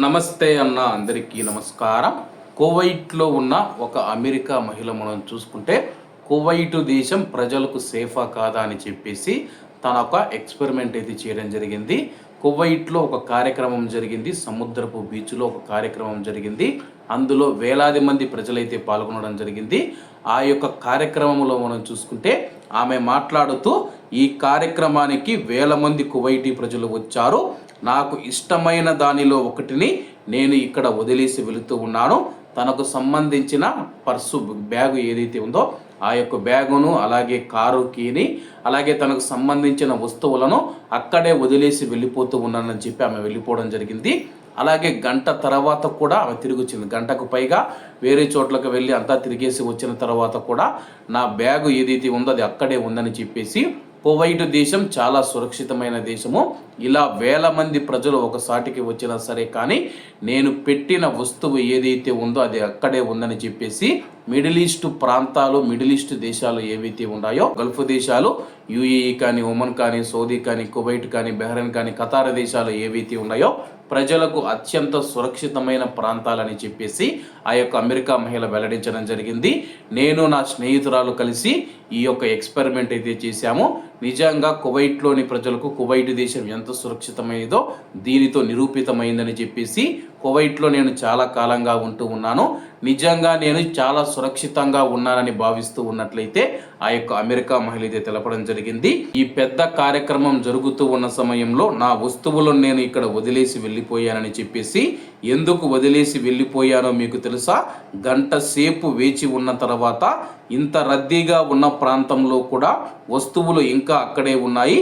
నమస్తే అన్న అందరికీ నమస్కారం. కువైట్లో ఉన్న ఒక అమెరికా మహిళ మనం చూసుకుంటే కువైట్ దేశం ప్రజలకు సేఫా కాదా అని చెప్పేసి తన ఒక ఎక్స్పెరిమెంట్ అయితే చేయడం జరిగింది. కువైట్లో ఒక కార్యక్రమం జరిగింది. సముద్రపు బీచ్లో ఒక కార్యక్రమం జరిగింది. అందులో వేలాది మంది ప్రజలైతే పాల్గొనడం జరిగింది. ఆ యొక్క కార్యక్రమంలో మనం చూసుకుంటే ఆమె మాట్లాడుతూ ఈ కార్యక్రమానికి వేల మంది కువైటీ ప్రజలు వచ్చారు. నాకు ఇష్టమైన దానిలో ఒకటిని నేను ఇక్కడ వదిలేసి వెళుతూ ఉన్నాను. తనకు సంబంధించిన పర్సు బ్యాగు ఏదైతే ఉందో ఆ యొక్క బ్యాగును అలాగే కారు కీని అలాగే తనకు సంబంధించిన వస్తువులను అక్కడే వదిలేసి వెళ్ళిపోతూ ఉన్నానని చెప్పి ఆమె వెళ్ళిపోవడం జరిగింది. అలాగే గంట తర్వాత కూడా ఆమె తిరిగి వచ్చింది గంటకు పైగా వేరే చోట్లకు వెళ్ళి అంతా తిరిగేసి వచ్చిన తర్వాత కూడా నా బ్యాగు ఏదైతే ఉందో అది అక్కడే ఉందని చెప్పేసి కువైట్ దేశం చాలా సురక్షితమైన దేశము. ఇలా వేల మంది ప్రజలు ఒకసాటికి వచ్చినా సరే కానీ నేను పెట్టిన వస్తువు ఏదైతే ఉందో అది అక్కడే ఉందని చెప్పేసి మిడిల్ ఈస్ట్ ప్రాంతాలు మిడిల్ ఈస్ట్ దేశాలు ఏవైతే ఉన్నాయో గల్ఫ్ దేశాలు యుఏఈ కానీ ఒమన్ కానీ సౌదీ కానీ కువైట్ కానీ బెహ్రెన్ కానీ ఖతార్ దేశాలు ఏవైతే ఉన్నాయో ప్రజలకు అత్యంత సురక్షితమైన ప్రాంతాలని చెప్పేసి ఆ యొక్క అమెరికా మహిళ వెల్లడించడం జరిగింది. నేను నా స్నేహితురాలు కలిసి ఈ యొక్క ఎక్స్పెరిమెంట్ అయితే చేశాము. నిజంగా కువైట్లోని ప్రజలకు కువైట్ దేశం ఎంత సురక్షితమైనదో దీనితో నిరూపితమైందని చెప్పేసి కువైట్లో నేను చాలా కాలంగా ఉంటూ ఉన్నాను. నిజంగా నేను చాలా సురక్షితంగా ఉన్నానని భావిస్తూ ఉన్నట్లయితే ఆ యొక్క అమెరికా మహిళ అయితే తెలపడం జరిగింది. ఈ పెద్ద కార్యక్రమం జరుగుతూ ఉన్న సమయంలో నా వస్తువులను నేను ఇక్కడ వదిలేసి వెళ్ళిపోయానని చెప్పేసి ఎందుకు వదిలేసి వెళ్ళిపోయానో మీకు తెలుసా? గంట సేపు వేచి ఉన్న తర్వాత ఇంత రద్దీగా ఉన్న ప్రాంతంలో కూడా వస్తువులు ఇంకా ఇంకా అక్కడే ఉన్నాయి.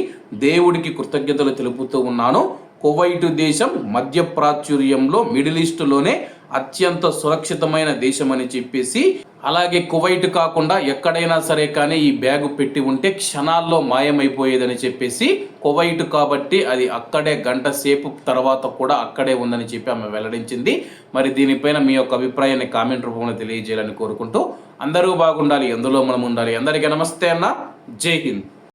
దేవుడికి కృతజ్ఞతలు తెలుపుతూ ఉన్నాను. కువైటు దేశం మధ్య ప్రాచుర్యంలో మిడిల్ ఈస్ట్లోనే అత్యంత సురక్షితమైన దేశం అని చెప్పేసి అలాగే కువైట్ కాకుండా ఎక్కడైనా సరే కానీ ఈ బ్యాగు పెట్టి ఉంటే క్షణాల్లో మాయమైపోయేదని చెప్పేసి కువైట్ కాబట్టి అది అక్కడే గంట సేపు తర్వాత కూడా అక్కడే ఉందని చెప్పి ఆమె వెల్లడించింది. మరి దీనిపైన మీ యొక్క అభిప్రాయాన్ని కామెంట్ రూపంలో తెలియజేయాలని కోరుకుంటూ అందరూ బాగుండాలి ఎందులో మనం ఉండాలి. అందరికీ నమస్తే అన్న. జై హింద్.